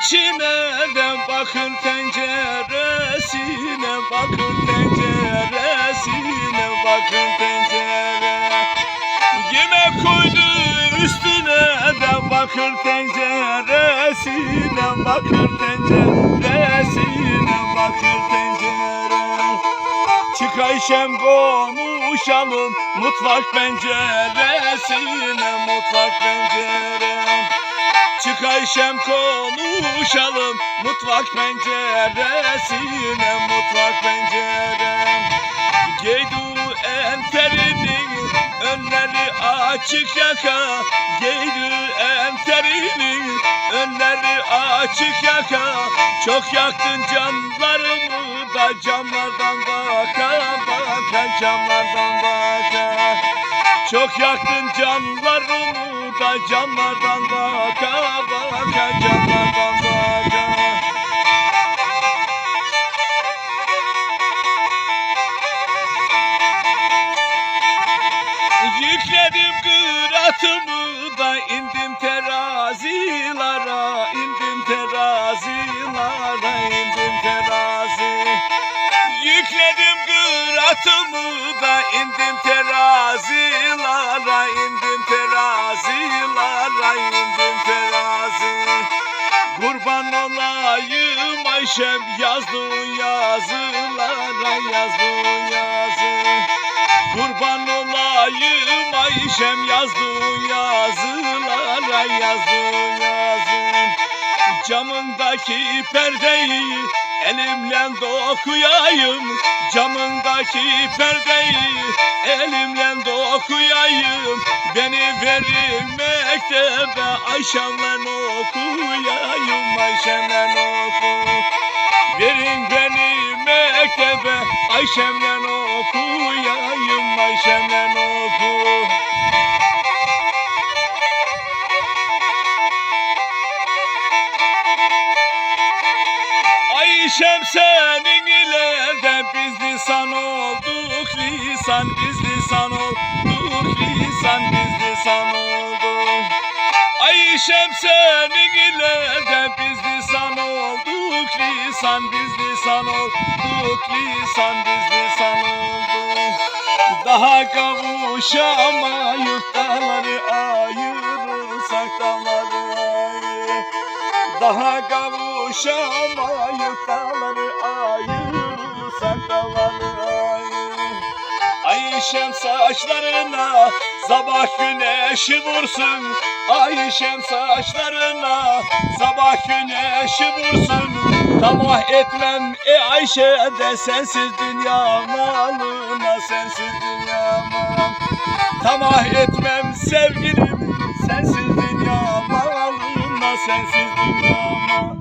içine de bakır tenceresine bakır tenceresine bakır tencere. Yemek koydu üstüne de bakır tenceresine bakır tenceresine bakır tencere. Çıkayşem konuşalım mutfak penceresine mutfak pencere Çıkayşem konuşalım mutfak penceresine mutfak pencere Giydu enterinin önleri açık yaka. Giydu enterinin önleri açık yaka. Çok yaktın canlarımı da camlardan baka baka camlardan baka. Çok yaktın canlarımı da camlardan baka baka camlardan baka. Yükledim kıratımı da indim terazilara indim terazilara indim terazi. Yükledim kıratımı da indim terazilara Ayşem yazdığın yazılara yazdığın yazı. Kurban olayım Ayşem yazdığın yazılara yazdığın yazın Camındaki perdeyi elimle dokuyayım. Camındaki perdeyi elimle dokuyayım. Beni verin mektebe Ayşem'le okuyayım Ayşem'le oku mektebe Ayşem'le okuyayım Ayşem'le oku. Ayşem senin ile de biz lisan olduk lisan biz lisan olduk lisan biz lisan olduk. Ayşem senin ile de biz lisan olduk lisan biz lisan olduk lisan biz lisan olduk Daha kavuşamayız dağları ayırırsak dağları. Ayır Daha kavuşamayız dağları ayırırsak dağları. Ayır Ayşem saçlarına sabah güneşi vursun Ayşem saçlarına. Sabah güneşi vursun. Tamah etmem. E Ayşe de sensiz dünya malına sensiz dünya mal Tamah etmem sevgilim. Sensiz dünya malına sensiz dünya mal